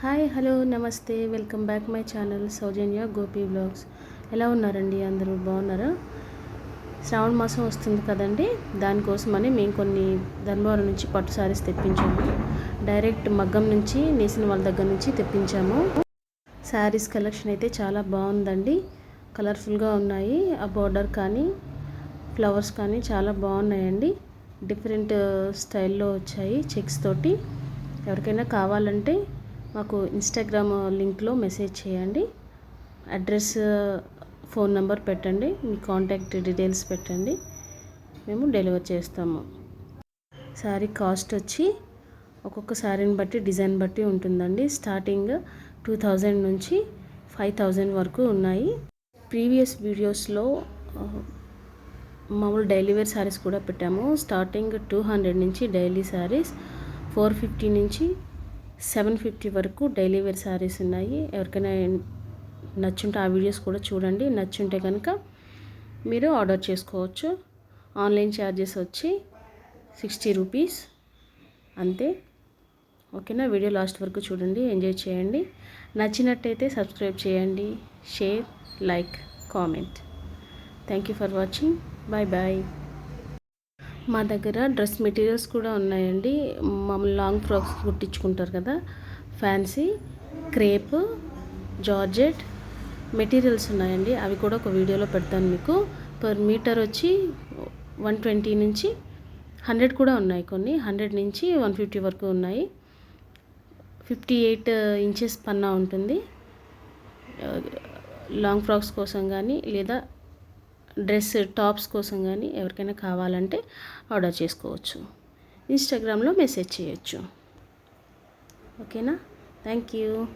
Hi hello నమస్తే. Welcome back my channel Sowjanya Gopi blogs. ఎలా ఉన్నారండి అందరూ? బాగున్నారా? శ్రావణ మాసం వస్తుంది కదండి. దానికోసమని మేము కొన్ని ధర్మవరం నుంచి పట్టు సారీస్ తెప్పించాము. డైరెక్ట్ మగ్గం నుంచి నేసిన వాళ్ళ దగ్గర నుంచి తెప్పించాము. శారీస్ కలెక్షన్ అయితే చాలా బాగుందండి. కలర్ఫుల్గా ఉన్నాయి. ఆ బార్డర్ కానీ ఫ్లవర్స్ కానీ చాలా బాగున్నాయండి. డిఫరెంట్ స్టైల్లో వచ్చాయి చెక్స్ తోటి. ఎవరికైనా కావాలంటే మాకు ఇన్స్టాగ్రామ్ లింక్లో మెసేజ్ చేయండి. అడ్రస్ ఫోన్ నెంబర్ పెట్టండి. మీ కాంటాక్ట్ డీటెయిల్స్ పెట్టండి. మేము డెలివర్ చేస్తాము. శారీ కాస్ట్ వచ్చి ఒక్కొక్క శారీని బట్టి డిజైన్ బట్టి ఉంటుందండి. స్టార్టింగ్ టూ థౌజండ్ నుంచి ఫైవ్ థౌజండ్ వరకు ఉన్నాయి. ప్రీవియస్ వీడియోస్లో మామూలు డైలీ వేర్ శారీస్ కూడా పెట్టాము. స్టార్టింగ్ టూ హండ్రెడ్ నుంచి డైలీ శారీస్ ఫోర్ ఫిఫ్టీ నుంచి సెవెన్ ఫిఫ్టీ వరకు డైలీ వేర్ శారీస్ ఉన్నాయి. ఎవరికైనా నచ్చుంటే ఆ వీడియోస్ కూడా చూడండి. నచ్చుంటే కనుక మీరు ఆర్డర్ చేసుకోవచ్చు. ఆన్లైన్ ఛార్జెస్ వచ్చి సిక్స్టీ రూపీస్. అంతే. ఓకేనా? వీడియో లాస్ట్ వరకు చూడండి. ఎంజాయ్ చేయండి. నచ్చినట్టయితే సబ్స్క్రైబ్ చేయండి. Share like comment. Thank you for watching. Bye bye. మా దగ్గర డ్రెస్ మెటీరియల్స్ కూడా ఉన్నాయండి. మామూలు లాంగ్ ఫ్రాక్స్ కుట్టించుకుంటారు కదా. ఫ్యాన్సీ క్రేప్ జార్జెట్ మెటీరియల్స్ ఉన్నాయండి. అవి కూడా ఒక వీడియోలో పెడతాను మీకు. పర్ మీటర్ వచ్చి వన్ ట్వంటీ నుంచి హండ్రెడ్ కూడా ఉన్నాయి కొన్ని. హండ్రెడ్ నుంచి వన్ ఫిఫ్టీ వరకు ఉన్నాయి. ఫిఫ్టీ ఎయిట్ ఇంచెస్ పన్నా ఉంటుంది. లాంగ్ ఫ్రాక్స్ కోసం కానీ లేదా డ్రెస్ టాప్స్ కోసం కానీ ఎవరికైనా కావాలంటే ఆర్డర్ చేసుకోవచ్చు. ఇన్స్టాగ్రామ్లో మెసేజ్ చేయొచ్చు. ఓకేనా? Thank you.